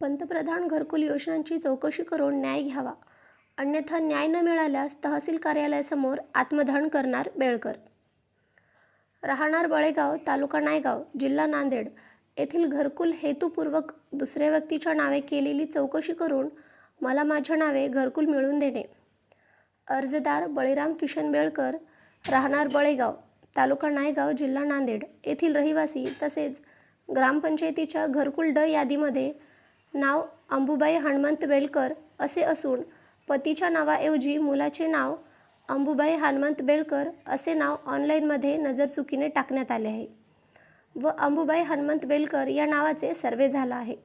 पंतप्रधान घरकुल योजनांची चौकशी करून न्याय घ्यावा. अन्यथा न्याय न मिळाल्यास तहसील कार्यालयासमोर आत्मदहन करणार बेळकर. राहणार बळेगाव तालुका नायगाव जिल्हा नांदेड येथील घरकुल हेतुपूर्वक दुसऱ्या व्यक्तीच्या नावे केलेली चौकशी करून मला माझ्या नावे घरकुल मिळवून देणे. अर्जदार बळीराम किशन बेळकर राहणार बळेगाव तालुका नायगाव जिल्हा नांदेड येथील रहिवासी तसेच ग्रामपंचायतीच्या घरकुल ड यादीमध्ये नाव अंबुबाई हनुमंत बेलकर असे असून पतीच्या नावाऐवजी मुलाचे नाव अंबुबाई हनुमंत बेलकर असे नाव ऑनलाईनमध्ये नजरचुकीने टाकण्यात आले आहे. व अंबुबाई हनुमंत बेलकर या नावाचे सर्वे झाला आहे.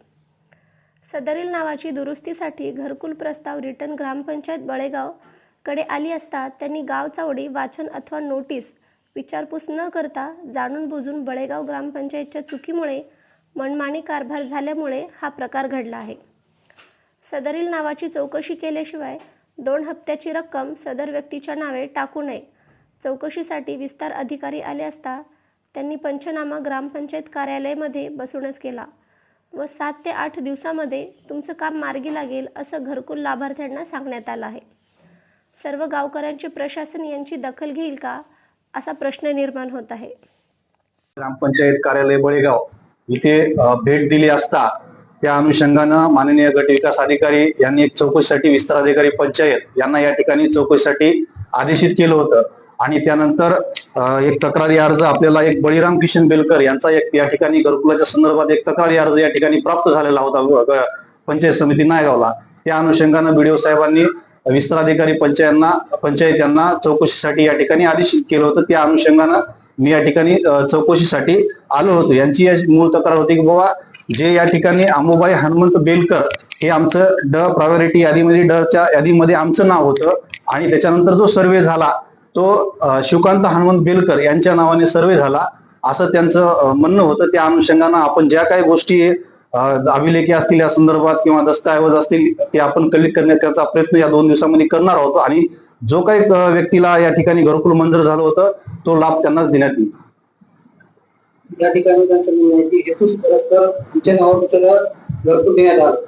सदरील नावाची दुरुस्तीसाठी घरकुल प्रस्ताव रिटर्न ग्रामपंचायत बळेगावकडे आली असता त्यांनी गाव चावडी वाचन अथवा नोटीस विचारपूस न करता जाणून बुजून बळेगाव ग्रामपंचायतच्या चुकीमुळे मनमानी कारभार झाल्यामुळे हा प्रकार घडला आहे. सदरील नावाची चौकशी केल्याशिवाय दोन हप्त्याची रक्कम सदर व्यक्तीच्या नावे टाकू नये. चौकशीसाठी विस्तार अधिकारी आले असता त्यांनी पंचनामा ग्रामपंचायत कार्यालयामध्ये बसूनच केला व सात ते आठ दिवसामध्ये तुमचं काम मार्गी लागेल असं घरकुल लाभार्थ्यांना सांगण्यात आलं आहे. सर्व गावकऱ्यांचे प्रशासन यांची दखल घेईल का असा प्रश्न निर्माण होत आहे. ग्रामपंचायत कार्यालय बळेगाव. इथे भेट दिली असता त्या अनुषंगानं माननीय गट विकास अधिकारी यांनी एक चौकशीसाठी विस्तार अधिकारी पंचायत यांना या ठिकाणी चौकशीसाठी आदेशित केलं होतं. आणि त्यानंतर एक तक्रारी अर्ज आपल्याला एक बळीराम किशन बेलकर यांचा एक या ठिकाणी घरकुलाच्या संदर्भात एक तक्रारी अर्ज या ठिकाणी प्राप्त झालेला होता पंचायत समिती नायगावला. त्या अनुषंगानं बीडीओ साहेबांनी विस्तार अधिकारी पंचायतना पंचायत यांना चौकशीसाठी या ठिकाणी आदेशित केलं होतं. त्या अनुषंगानं मी या ठिकाणी चौकशीसाठी आलो होतो. यांची या मूळ तक्रार होती की बाबा जे या ठिकाणी अंबुबाई हनुमंत बेलकर हे आमचं ड प्रायोरिटी यादीमध्ये डच्या यादीमध्ये आमचं नाव होतं आणि त्याच्यानंतर जो सर्वे झाला तो शिवकांत हनुमंत बेलकर यांच्या नावाने सर्वे झाला असं त्यांचं म्हणणं होतं. त्या अनुषंगानं आपण ज्या काही गोष्टी अभिलेखी असतील या संदर्भात किंवा दस्तऐवज असतील ते आपण कलेक्ट करण्याचा प्रयत्न या दोन दिवसामध्ये करणार आहोत आणि जो काही व्यक्तीला या ठिकाणी घरकुल मंजूर झालं होतं तो लाभ त्यांनाच देण्यात येईल. या ठिकाणी त्यांचं म्हणणं आहे की हेतू परस्पर तुमच्या नावावर सगळं घरकुल देण्यात आलं.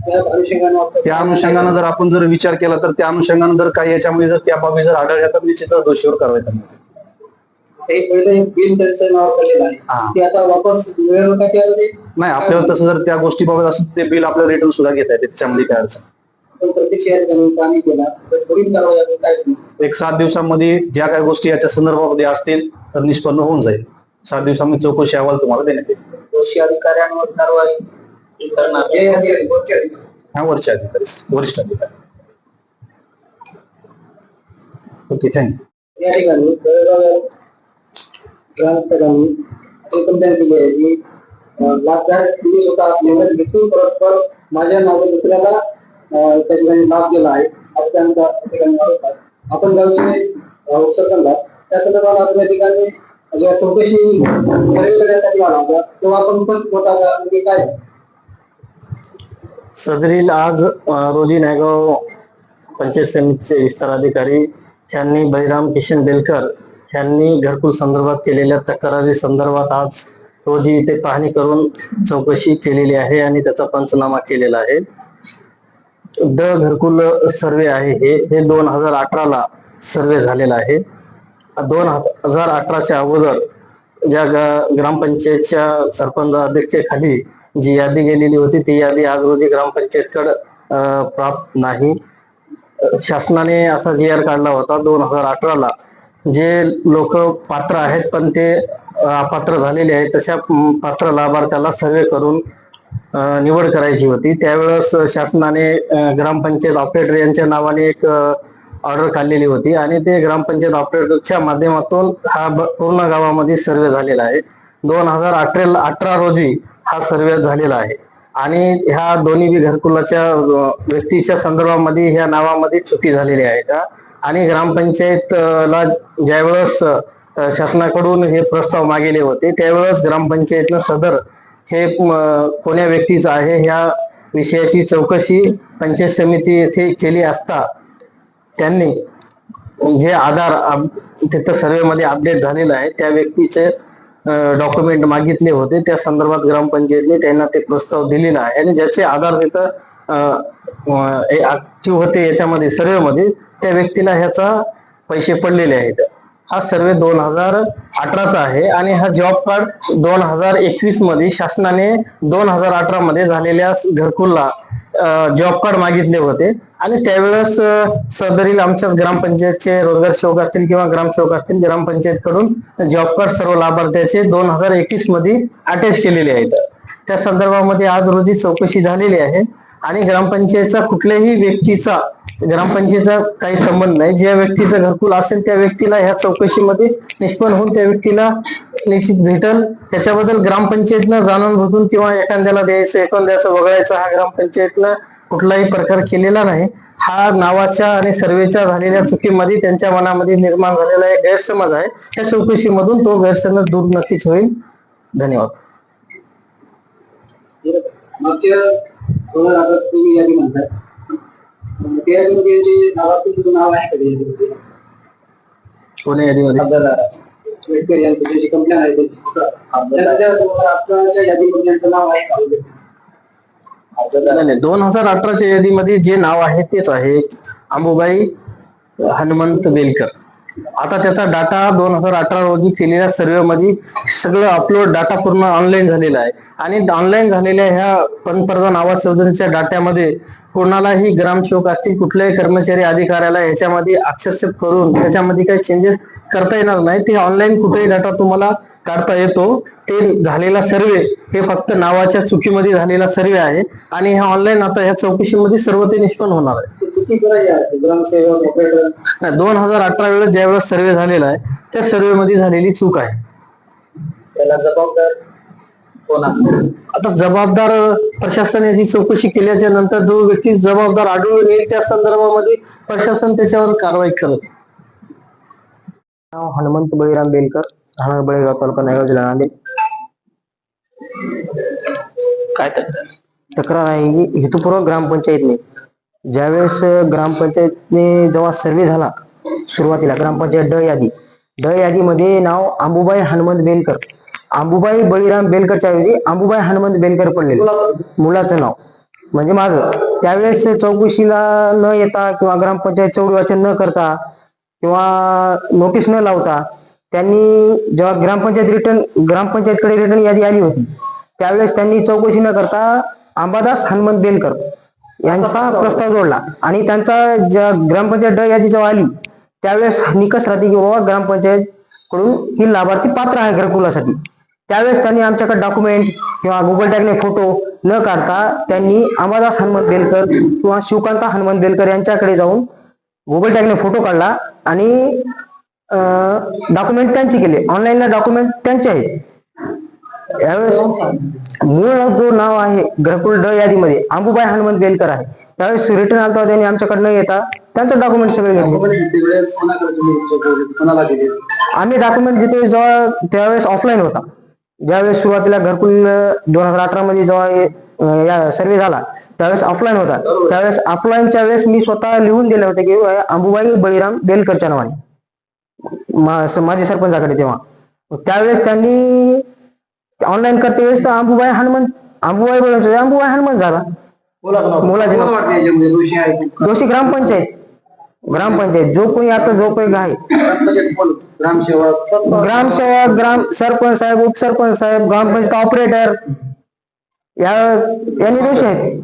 त्या अनुषंगानं त्या अनुषंगानं जर आपण जर विचार केला तर त्या अनुषंगानं जर काही याच्यामध्ये जर त्या बाबी जर आढळल्या तर निश्चितच दोषीवर कारवाई. हे एक बिल त्यांचं नाव पडलेलं. आहे. ते आता वापस मिळेल का नाही आपल्याला तसं जर त्या गोष्टीबाबत असेल तर ते बिल आपल्याला रिटर्न सुद्धा घेता येते त्याच्यामध्ये काय अडचण प्रत्यक्ष या ठिकाणी पाणी केला. तर पुढील कारवाई आपण काय करू? एक सात दिवसामध्ये ज्या काही गोष्टी याच्या संदर्भामध्ये असतील तर निष्पन्न होऊन जाईल. सात दिवसामध्ये चौकशी अहवाल तुम्हाला देण्यात येईल. दोषी अधिकाऱ्यांवर कारवाई करणार. जे अधिकारी वरचे अधिकारी. हा वरचे अधिकारी. वरिष्ठ अधिकारी. ओके थँक्यू या ठिकाणी बेळगाव ग्रामस्थांनी असे कंप्लेंट केली आहे की अं, लाभदार तुम्ही स्वतः असल्यामुळे हेतू परस्पर माझ्या नावाने दुसऱ्याला त्या ठिकाणी लाभ दिला आहे. असं त्यांचा ठिकाणी आरोप आपण गावचे अं, उपसरपंच त्या संदर्भात आपण त्या ठिकाणी जेव्हा चौकशी सर्वे करण्यासाठी आला होता तेव्हा आपण उपस्थित होता का म्हणजे काय? सदरील आज रोजी नायगाव पंचायत समितीचे विस्तार अधिकारी यांनी बळीराम किशन बेलकर यांनी घरकुल संदर्भात केलेल्या तक्रारी संदर्भात आज रोजी इथे पाहणी करून चौकशी केलेली आहे आणि त्याचा पंचनामा केलेला आहे. ड घरकुल सर्वे आहे. हे हे दोन हजार अठराला सर्वे झालेला आहे. दोन हजार अठराच्या अगोदर ज्या ग्रामपंचायतच्या सरपंच अध्यक्षेखाली जी यादी गेलेली होती ती यादी आज रोजी ग्रामपंचायतकडे प्राप्त नाही. शासनाने असा जी आर काढला होता दोन हजार अठराला. जे लोक पात्र आहेत पण ते अपात्र झालेले आहेत तशा पात्र लाभार्थ्याला सर्वे करून निवड करायची होती. त्यावेळेस शासनाने ग्रामपंचायत ऑपरेटर यांच्या नावाने एक ऑर्डर काढलेली होती आणि ते ग्रामपंचायत ऑपरेटरच्या माध्यमातून हा पूर्ण गावामध्ये सर्वे झालेला आहे. दोन हजार अठरा अठरा रोजी हा सर्वे झालेला आहे. आणि ह्या दोन्ही घरकुलाच्या व्यक्तीच्या संदर्भामध्ये ह्या नावामध्ये चुकी झालेली आहे का? आणि ग्रामपंचायतला ज्यावेळेस शासनाकडून हे प्रस्ताव मागेले होते त्यावेळेस ग्रामपंचायतनं सदर हे कोण्या व्यक्तीचं आहे ह्या विषयाची चौकशी पंचायत समिती येथे केली असता त्यांनी जे आधार तिथं सर्वे मध्ये अपडेट झालेलं आहे त्या व्यक्तीचे डॉक्युमेंट मागितले होते. त्या संदर्भात ग्रामपंचायतने त्यांना ते प्रस्ताव दिलेला आहे आणि ज्याचे आधार तिथं ऍक्टिव्ह होते याच्यामध्ये सर्वेमध्ये त्या व्यक्तीला ह्याचा पैसे पडलेले आहेत. हा सर्वे दोन हजार अठराचा आहे आणि हा जॉब कार्ड दोन हजार एकवीसमध्ये शासनाने दोन हजार अठरा मध्ये झालेल्या घरकुलला जॉब कार्ड मागितले होते. आणि त्यावेळेस सदरील आमच्याच ग्रामपंचायतचे रोजगार सेवक असतील किंवा ग्रामसेवक असतील ग्रामपंचायत कडून जॉब कार्ड सर्व लाभार्थ्याचे दोन हजार एकवीसमध्ये अटॅच केलेले आहेत. त्या संदर्भामध्ये आज रोजी चौकशी झालेली आहे. आणि ग्रामपंचायतचा कुठल्याही व्यक्तीचा ग्रामपंचायतचा काही संबंध नाही. ज्या व्यक्तीचं घरकुल असेल त्या व्यक्तीला ह्या चौकशीमध्ये निष्पन्न होऊन त्या व्यक्तीला निश्चित भेटल. त्याच्याबद्दल ग्रामपंचायतनं जाणून बुजून किंवा एखाद्याला द्यायचं एखाद्याचं वगळायचं हा ग्रामपंचायतनं कुठलाही प्रकार केलेला नाही. हा नावाच्या आणि सर्वेच्या झालेल्या चुकीमध्ये त्यांच्या मनामध्ये निर्माण झालेला एक गैरसमज आहे. त्या चौकशीमधून तो गैरसमज दूर नक्कीच होईल. धन्यवाद. दोन हजार तुम्ही यादी म्हणताय तुझं नाव आहे का यादीमध्ये? कोणी यादीमध्ये अफजलदार. आंबेडकर यांचं जे कंप्लेंट आहे ते. त्याच्या दोन हजार अठराच्या यादीमध्ये यांचं नाव आहे का नाही नाही दोन हजार अठराच्या यादीमध्ये जे नाव आहे तेच आहे अंबुबाई हनुमंत बेलकर आता त्याचा डाटा दोन हजार अठरा रोजी केलेल्या सर्वे मध्ये सगळं अपलोड डाटा पूर्ण ऑनलाईन झालेला आहे. आणि ऑनलाईन झालेल्या ह्या पंतप्रधान आवास योजनेच्या डाट्यामध्ये कोणालाही ग्रामसेवक असतील कुठल्याही कर्मचारी अधिकाऱ्याला ह्याच्यामध्ये आक्षेप करून त्याच्यामध्ये काही चेंजेस करता येणार नाही. ते ऑनलाईन कुठेही डाटा तुम्हाला काढता येतो. ते झालेला सर्वे हे फक्त नावाच्या चुकीमध्ये झालेला सर्वे आहे. आणि हे ऑनलाईन आता ह्या चौकशीमध्ये सर्व ते निष्पन्न होणार आहे. दोन हजार अठरा वेळेस ज्या वेळेस सर्वे झालेला आहे त्या सर्वे मध्ये झालेली चूक आहे. त्याला जबाबदार कोण असेल आता जबाबदार प्रशासन याची चौकशी केल्याच्यानंतर जो व्यक्ती जबाबदार आढळून येईल त्या संदर्भामध्ये प्रशासन त्याच्यावर कारवाई करत नाव हनुमंत बळीराम बेलकर राहणार बळेगाव तालुका नायगाव जिल्हा नांदेड. काय तक्रार आहे की हेतुपूर्वक ग्रामपंचायतने ज्यावेळेस ग्रामपंचायतने जेव्हा सर्वे झाला सुरुवातीला ग्रामपंचायत ड यादी ड यादीमध्ये नाव आंबुबाई हनुमंत बेलकर आंबुबाई बळीराम बेलकरच्या ऐवजी आंबुबाई हनुमंत बेलकर पडलेलं. मुलाचं नाव. म्हणजे माझं. त्यावेळेस चौकशीला न येता किंवा ग्रामपंचायत चौडी वाचन न करता किंवा नोटीस न लावता त्यांनी जेव्हा ग्रामपंचायत रिटर्न ग्रामपंचायतकडे रिटर्न यादी आली होती त्यावेळेस त्यांनी चौकशी न करता अंबादास हनुमंत बेलकर यांचा प्रस्ताव जोडला. आणि त्यांचा ज्या ग्रामपंचायत ड यादी जेव्हा आली त्यावेळेस निकष राहते की बाबा ग्रामपंचायत कडून ही लाभार्थी पात्र आहे घरकुलासाठी. त्यावेळेस त्यांनी आमच्याकडे डॉक्युमेंट किंवा गुगल टॅगने फोटो न काढता त्यांनी अंबादास हनुमंत बेलकर किंवा शिवकांता हनुमंत बेलकर यांच्याकडे जाऊन गुगल टॅगने फोटो काढला आणि डॉक्युमेंट त्यांचे केले. ऑनलाईनला डॉक्युमेंट त्यांचे आहेत. यावेळेस मूळ जो नाव आहे घरकुल ड यादीमध्ये. अंबुबाई हनुमंत बेलकर आहे. त्यावेळेस रिटर्न आलता त्यांनी आमच्याकडे न येता. त्यांचं डॉक्युमेंट सगळे घेतले. आम्ही डॉक्युमेंट जिथे जेव्हा त्यावेळेस ऑफलाईन होता. ज्यावेळेस सुरुवातीला घरकुल दोन हजार अठरा मध्ये जेव्हा या सर्वे झाला त्यावेळेस ऑफलाईन होता. त्यावेळेस ऑफलाईनच्या वेळेस मी स्वतः लिहून दिले होते की अंबुबाई बळीराम बेलकरच्या नावाने. माझे सरपंचाकडे तेव्हा. त्यावेळेस त्यांनी ऑनलाईन करते वेळेस तर अंबुबाई हनुमंत अंबुबाई बळीराम अंबुबाई हनुमंत झाला. मुलाचं दोषी ग्रामपंचायत. ग्रामपंचायत जो कोणी आता जो कोणी आहे? ग्रामसेवक ग्रामसेवक ग्राम सरपंच साहेब उपसरपंच साहेब ग्रामपंचायत ऑपरेटर या यांनी दोष आहेत.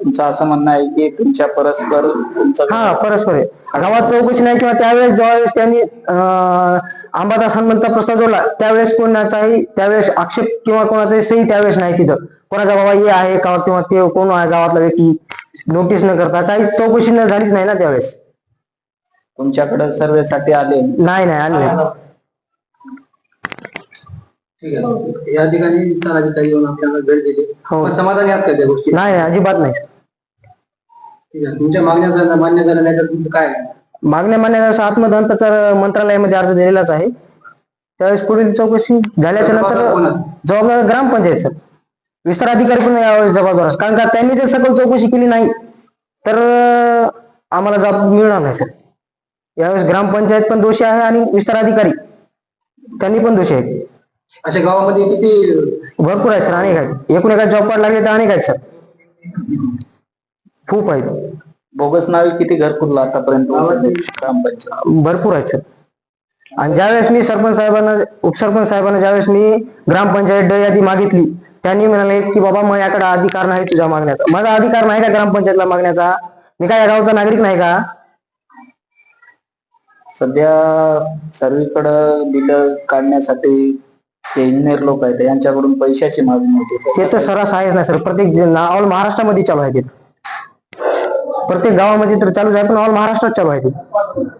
तुमचं असं म्हणणं आहे की तुमच्या परस्पर तुमचं हा परस्पर आहे. गावात चौकशी नाही किंवा त्यावेळेस ज्यावेळेस त्यांनी अंबादास हनुमंतचा प्रस्ताव जोडला त्यावेळेस कोणाचाही त्यावेळेस आक्षेप किंवा कोणाचाही सही त्यावेळेस नाही तिथं. कोणाचा बाबा हे आहे का किंवा ते कोण आहे गावातला व्यक्ती नोटीस न करता काही चौकशी न झालीच नाही ना त्यावेळेस. तुमच्याकडे सर्वेसाठी आले. नाही नाही आली. नाही ठीक आहे. या ठिकाणी अधिकारी येऊन आपल्याला भेट दिली. हो. समाधानी आहात का त्या गोष्टी? नाही नाही, अजिबात नाही. ठीक आहे. तुमच्या मागण्या जर मान्य झाल्या नाही तर तुमचं काय आहे? मागण्या मान्य आत्मदंताचा मंत्रालयामध्ये अर्ज दिलेलाच आहे. त्यावेळेस पुढील चौकशी झाल्याच्या जबाबदार नंतर? जबाबदार ग्रामपंचायत सर. विस्तार अधिकारी पण यावेळेस जबाबदार असतात. कारण का त्यांनी जर सखोल चौकशी केली नाही तर अं, आम्हाला जबाब मिळणार नाही सर. यावेळेस ग्रामपंचायत पण दोषी आहे आणि विस्तार अधिकारी त्यांनी पण दोषी आहेत. अशा गावामध्ये किती भरपूर आहेत सर. अनेक आहेत. एकूण एका जॉब कार्ड लागले तर अनेक आहेत सर. खूप आहेत. बोगस नावे किती घरकुल आतापर्यंत? ग्रामपंचायत भरपूर आहेत सर. आणि ज्यावेळेस मी सरपंच साहेबांना उपसरपंच साहेबांना ज्यावेळेस मी ग्रामपंचायत ड यादी मागितली त्यांनी म्हणाले की बाबा माझ्याकडे अधिकार नाही तुझ्या मागण्याचा. माझा अधिकार नाही का ग्रामपंचायतला मागण्याचा? मी काय या गावचा नागरिक नाही का? सध्या सर्वीकडं बिलं काढण्यासाठी जे इंजिनियर लोक आहेत यांच्याकडून पैशाची मागणी होते. ते तर सर्रास आहेच ना सर. प्रत्येक ऑल महाराष्ट्रामध्ये चालू आहे ते प्रत्येक गावामध्ये तर चालू आहे पण ऑल महाराष्ट्रात चालू आहे ते.